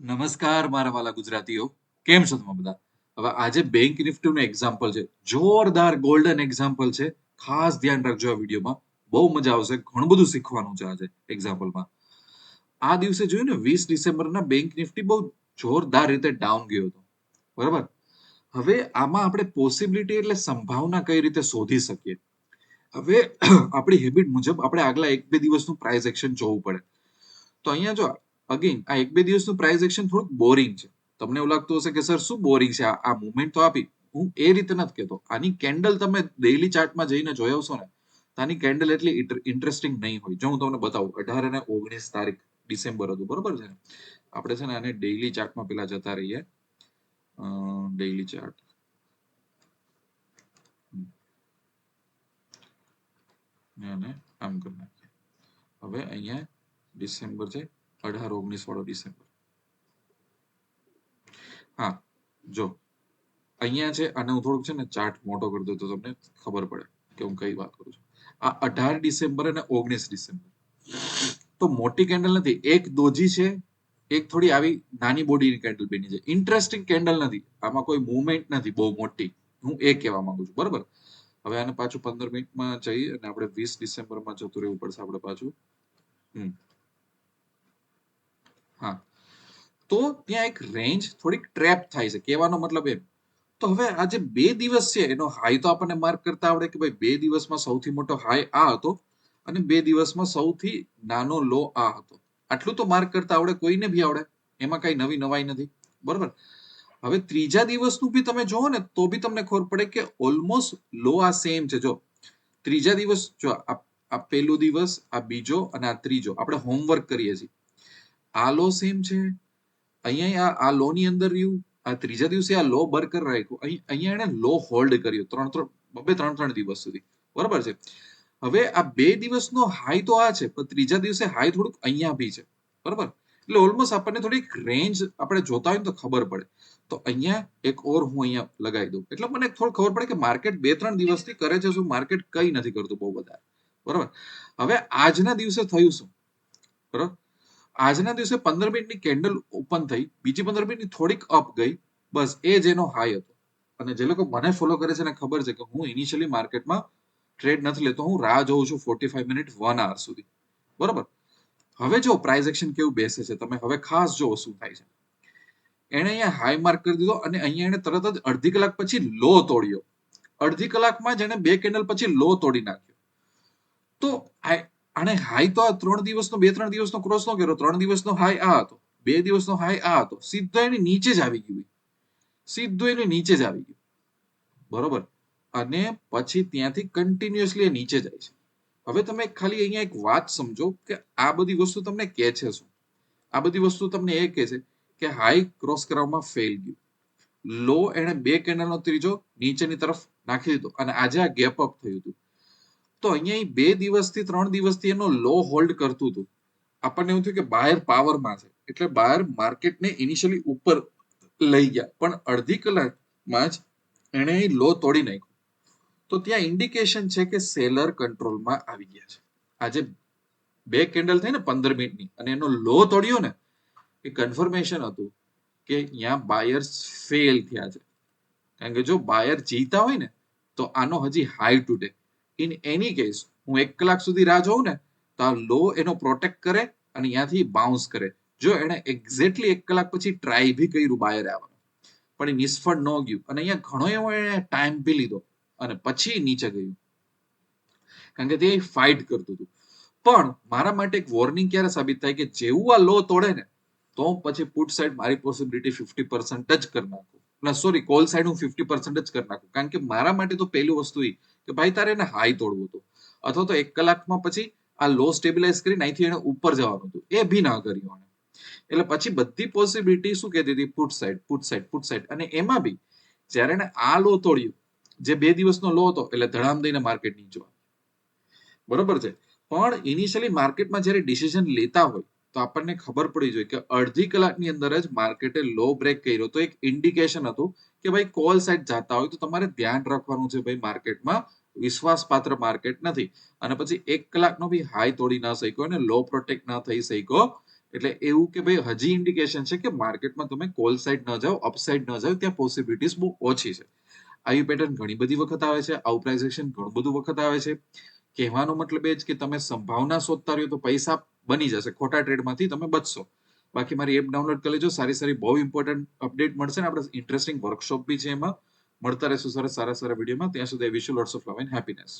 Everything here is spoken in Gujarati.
નમસ્કાર મારા વાલા ગુજરાતીઓ. કેમ છો તમે બધા? હવે આજે બેંક નિફ્ટીનું એક્ઝામ્પલ છે. જોરદાર ગોલ્ડન એક્ઝામ્પલ છે. ખાસ ધ્યાન રાખજો આ વિડીયોમાં. બહુ મજા આવશે. ઘણું બધું શીખવાનું છે આજે એક્ઝામ્પલમાં આ દિવસે જોયું ને, વીસ ડિસેમ્બરના બેંક નિફ્ટી બહુ જોરદાર રીતે ડાઉન ગયો હતો. બરાબર? હવે આમાં આપણે પોસિબિલિટી એટલે સંભાવના કઈ રીતે શોધી શકીએ? હવે આપણી હેબિટ મુજબ આપણે આગલા એક બે દિવસનું પ્રાઇસ એક્શન જોવું પડે. તો અહીંયા જો અગેન આ એક બે દિવસનું પ્રાઇસ એક્શન થોડુંક બોરિંગ છે. તમને એવું લાગતું હશે કે, સર, શું બોરિંગ છે? આ મુવમેન્ટ તો આપી. હું એ રીતે નથી કહેતો. આની કેન્ડલ તમે ડેઈલી ચાર્ટમાં જઈને જોઈ ને આની કેન્ડલ એટલી ઇન્ટરેસ્ટિંગ નહીં હોય. જો હું તમને બતાવું, અઢાર અને ઓગણીસ તારીખ, ડિસેમ્બર હતું, બરોબર છે આપણે છે ને આને ડેઈલી ચાર્ટમાં પેલા જતા રહીએ. ડેઈલી ચાર્ટ ને આમ કરી નાખીએ. હવે અહીંયા ડિસેમ્બર છે અઢાર, ઓગણીસ વાળો ડિસેમ્બર. હા, જો, અહીંયા છે અને હું થોડુંક છે ને ચાર્ટ મોટો કરી દઉં તો તમને ખબર પડે કે હું કઈ વાત કરું છું. આ અઢાર ડિસેમ્બર અને ઓગણીસ ડિસેમ્બર. તો મોટી કેન્ડલ નથી, એક દોજી છે, એક થોડી આવી નાની બોડીની કેન્ડલ બની છે. ઇન્ટરેસ્ટિંગ કેન્ડલ નથી, આમાં કોઈ મુવમેન્ટ નથી, બહુ મોટી. હું એ કહેવા માંગુ છું, બરાબર? હવે આને પાછું પંદર મિનિટમાં જઈ અને આપણે વીસ ડિસેમ્બરમાં જતું રહેવું પડશે આપણે પાછું. હમ. હા. તો ત્યાં એક રેન્જ થોડીક ટ્રેપ થાય છે. કહેવાનો મતલબ એમ. તો હવે આ જે બે દિવસ છે, એનો હાઈ તો આપણને માર્ક કરતા આવડે કે ભાઈ બે દિવસમાં સૌથી મોટો હાઈ આ હતો અને બે દિવસમાં સૌથી નાનો લો આ હતો. આટલું તો માર્ક કરતા આવડે, કોઈને બી આવડે. એમાં કઈ નવી નવાઈ નથી. બરોબર? હવે ત્રીજા દિવસનું બી તમે જોવો ને, તો બી તમને ખબર પડે કે ઓલમોસ્ટ લો આ સેમ છે. જો, ત્રીજા દિવસ, જો આ પહેલો દિવસ, આ બીજો અને આ ત્રીજો. આપણે હોમવર્ક કરીએ છીએ. આ લો સેમ છે? અહીંયા આ લો ની અંદર રહ્યું, આ ત્રીજા દિવસે આ લો બરકર રાખ્યો. અહીંયા એને લો હોલ્ડ કર્યો, ત્રણ ત્રણ, બબે ત્રણ ત્રણ દિવસ સુધી. બરાબર છે? હવે આ બે દિવસનો હાઈ તો આ છે, પણ ત્રીજા દિવસે હાઈ થોડુંક અહીંયા બી છે. બરાબર? એટલે ઓલમોસ્ટ આપણને થોડીક રેન્જ આપણે જોતા હોય તો ખબર પડે. તો અહીંયા એક ઓર હું અહીંયા લગાવી દઉં. એટલે મને થોડું ખબર પડે કે માર્કેટ બે, ત્રણ દિવસથી કરે છે શું? માર્કેટ કઈ નથી કરતું બહુ બધા બરાબર? હવે આજના દિવસે થયું શું? બરાબર? આજના દિવસે પંદર મિનિટની કેન્ડલ ઓપન થઈ, બીજી પંદર મિનિટની થોડીક અપ ગઈ, બસ એ જ એનો હાઈ હતો. અને જે લોકો મને ફોલો કરે છે ને ખબર છે કે હું ઇનિશિયલી માર્કેટમાં ટ્રેડ નથી લેતો, હું રાહ જોઉં છું forty five minute one hour સુધી. બરોબર? હવે જો પ્રાઇસ એક્શન કેવું બેસે છે, તમે હવે ખાસ જો શું થાય છે. એણે અહીંયા હાઈ માર્ક કરી દીધો અને અહીંયા એણે તરત જ અડધી કલાક પછી લો તોડ્યો. અડધી કલાકમાં જ એને બે કેન્ડલ પછી લો તોડી નાખ્યો. તો આને હાઈ તો આ ત્રણ દિવસનો, બે, ત્રણ દિવસનો ક્રોસ નો કર્યો, ત્રણ દિવસનો હાઈ આ હતો, બે દિવસનો હાઈ આ હતો, સીધો એની નીચે જ આવી ગયું સીધું એની નીચે જ આવી ગયું. બરોબર? અને પછી ત્યાંથી કન્ટિન્યુઅસલી નીચે જાય છે. હવે તમે ખાલી અહીંયા એક વાત સમજો કે આ બધી વસ્તુ તમને કે છે શું? આ બધી વસ્તુ તમને એ કે છે કે હાઈ ક્રોસ કરવામાં ફેલ ગયું. લો એને બે કેન્ડલનો ત્રીજો નીચેની તરફ નાખી દીધો. અને આજે આ ગેપ અપ થયું હતું. તો અહીંયા બે દિવસથી ત્રણ દિવસથી એનો લો હોલ્ડ કરતું હતું. આપણને એવું થયું કે બાયર પાવરમાં છે. એટલે બાયર માર્કેટને ઇનિશિયલી ઉપર લઈ ગયા. પણ અડધી કલાકમાં જ એણે લો તોડી નાખ્યો. તો ત્યાં ઇન્ડિકેશન છે કે સેલર કંટ્રોલમાં આવી ગયા છે. આજે બે કેન્ડલ થઈ ને પંદર મિનિટની. અને એનો લો તોડ્યો ને, એ કન્ફર્મેશન હતું કે અહીંયા બાયર્સ ફેલ થયા છે. કારણ કે જો બાયર જીતા હોય ને, તો આનો હજી high today in any case હું એક કલાક સુધી રાહ જોઉં ને, તો આ લો એનો પ્રોટેક્ટ કરે અને અહીંયાથી બાઉન્સ કરે. જો એને એક્ઝેક્ટલી એક કલાક પછી ટ્રાય બી કર્યું બાયર આવવાનું. પણ એ નિષ્ફળ ન ગયું. અને અહીંયા ઘણો એવો એને ટાઈમ બી લીધો. અને પછી નીચે ગયું. કારણ કે તે ફાઇટ કરતું હતું. પણ મારા માટે એક વોર્નિંગ ક્યારે સાબિત થાય કે જેવું આ લો તોડે ને, તો પછી પુટ સાઈડ મારી પોસિબિલિટી ફિફ્ટી પર્સન્ટ જ કરી નાખું. સોરી કોલ સાઈડ હું ફિફ્ટી પર્સન્ટ જ કરી નાખું. કારણ કે મારા માટે તો પહેલી વસ્તુ એ કે ભાઈ તારે એને હાઈ તોડવું હતું. અથવા તો એક કલાકમાં પછી આ લો સ્ટેબિલાઇઝ કરીને અહીંથી એને ઉપર જવાનું હતું. એ બી ના કર્યું એટલે પછી બધી પોસિબિલિટી શું કહેતી હતી? Put side put side put side અને એમાં બી જ્યારે એને આ લો તોડ્યું, જે બે દિવસનો લો હતો, એટલે ધડામ દઈને માર્કેટ નીચો બરોબર છે? પણ ઇનિશિયલી માર્કેટમાં જ્યારે ડિસિઝન લેતા હોય, તો આપણને ખબર પડી જોઈએ કે અડધી કલાકની અંદર જ માર્કેટે લો બ્રેક કર્યો. તો એક ઇન્ડિકેશન હતું કે ભાઈ કોલ સાઈડ જતા હોય, તો તમારે ધ્યાન રાખવાનું છે ભાઈ માર્કેટમાં વિશ્વાસપાત્ર માર્કેટ નથી. અને પછી એક કલાકનો બી હાઈ તોડી ના શક્યો અને લો પ્રોટેક્ટ ના થઈ શક્યો. એટલે એવું કે ભાઈ હજી ઇન્ડિકેશન છે કે માર્કેટમાં તમે કોલ સાઇડ ન જાઓ અપસાઇડ ન જાઓ, ત્યાં પોસિબિલિટીઝ બહુ ઓછી છે. આવી પેટર્ન ઘણી બધી વખત આવે છે, આવું ઘણું બધું વખત આવે છે. કહેવાનો મતલબ એ જ કે તમે સંભાવના શોધતા રહ્યો તો પૈસા બની જશે, ખોટા ટ્રેડમાંથી તમે બચશો. બાકી મારી એપ ડાઉનલોડ કરી લેજો, સારી સારી બહુ ઇમ્પોર્ટન્ટ અપડેટ મળશે ને આપણે ઇન્ટરેસ્ટિંગ વર્કશોપ બી છે એમાં. મળતા રહેશું સરસ સારા સારા વિડીયોમાં. ત્યાં સુધી wish lots of love and happiness